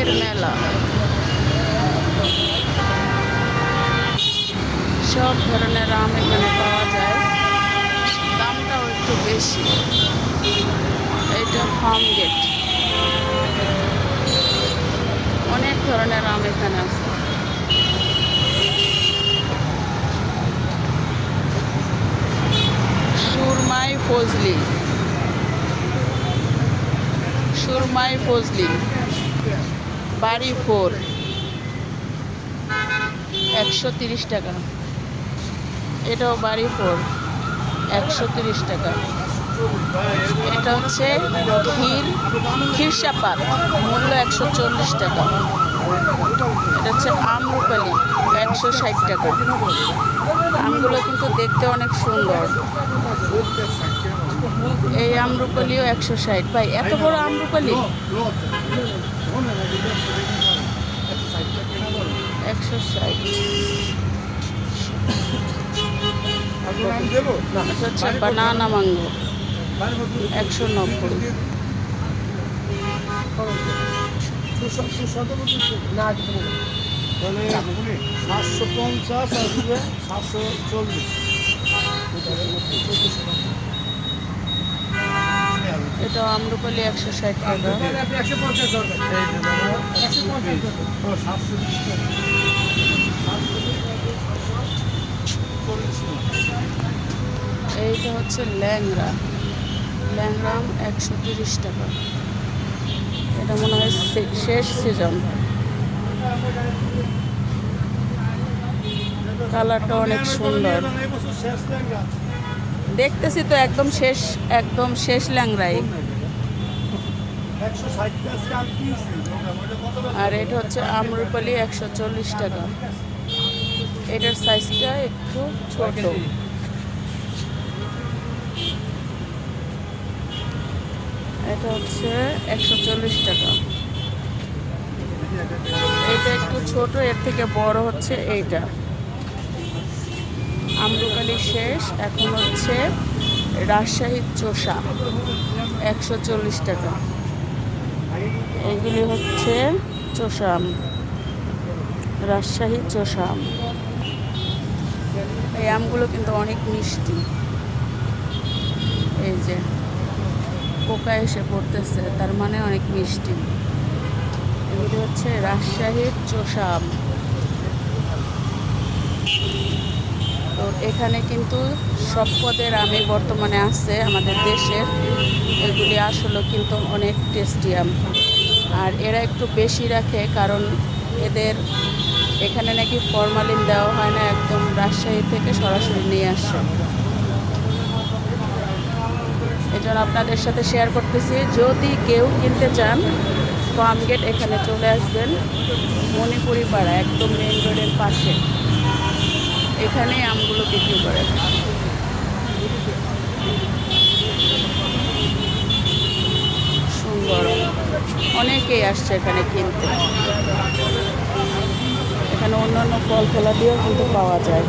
আমের মেলা সব ধরনের আম এখানে পাওয়া যায়। দামটাও একটু বেশি। এটা ফার্ম গেট অনেক ধরনের আম এখানে আছে। সুরমাই ফজলি। সুরমাই ফজলি। বাড়ি ফোর একশো তিরিশ টাকা। এটাও বাড়ি ফোর একশো তিরিশ টাকা। এটা হচ্ছে ক্ষীর ক্ষীরসাপাত মূল্য একশো চল্লিশ টাকা। এটা হচ্ছে আমরুপালি, একশো ষাট টাকা। আমগুলো কিন্তু দেখতে অনেক সুন্দর। এই আমরুপালিও একশো ষাট। ভাই, এত বড় আমরুপালি? একশো ষাট। এটা হচ্ছে বানানা মাঙ্গো। একশো নব্বই। সাতশো পঞ্চাশ আর সাতশো চল্লিশ। এটা আমরুপালি একশো ষাট টাকা। এইটা হচ্ছে ল্যাংড়া। ল্যাংড়াম একশো তিরিশ টাকা। এটা মনে হয় শেষ সিজন কালারটা অনেক সুন্দর। দেখতেছি তো একদম শেষ একদম শেষ ল্যাংড়াই একশো ষাট টাকা আমি কিনছি কত আর এটা হচ্ছে আমরুপালি একশো চল্লিশ টাকা। এটার সাইজটা একটু ছোট। এটা হচ্ছে একশো চল্লিশ টাকা। এটা একটু ছোট, এর থেকে বড় হচ্ছে এইটা। আমরুকালি শেষ, এখন হচ্ছে রাজশাহীর চোষা, একশো চল্লিশ টাকা। এগুলি হচ্ছে চোষাম রাজশাহী চোষা আম এই আমগুলো কিন্তু অনেক মিষ্টি। এই যে, পোকা এসে পড়তেছে, তার মানে অনেক মিষ্টি। এগুলি হচ্ছে রাজশাহীর চোষা আম তো এখানে কিন্তু সব পদের আমি বর্তমানে আছে, আমাদের দেশের। এগুলি আসলে কিন্তু অনেক টেস্টি আম। আর এরা একটু বেশি রাখে কারণ এদের এখানে নাকি ফরমালিন দেওয়া হয় না, একদম রাজশাহী থেকে সরাসরি নিয়ে আসে। এজন্য আপনাদের সাথে শেয়ার করতেছি, যদি কেউ কিনতে চান ফার্ম গেট এখানে চলে আসবেন মণিপুরি পাড়া একদম মেন রোডের পাশে। এখানে আমগুলো বিক্রি করে সুন্দর অনেকেই আসছে এখানে কিনতে। এখানে অন্যান্য ফল ফলা দিয়েও কিন্তু পাওয়া যায়।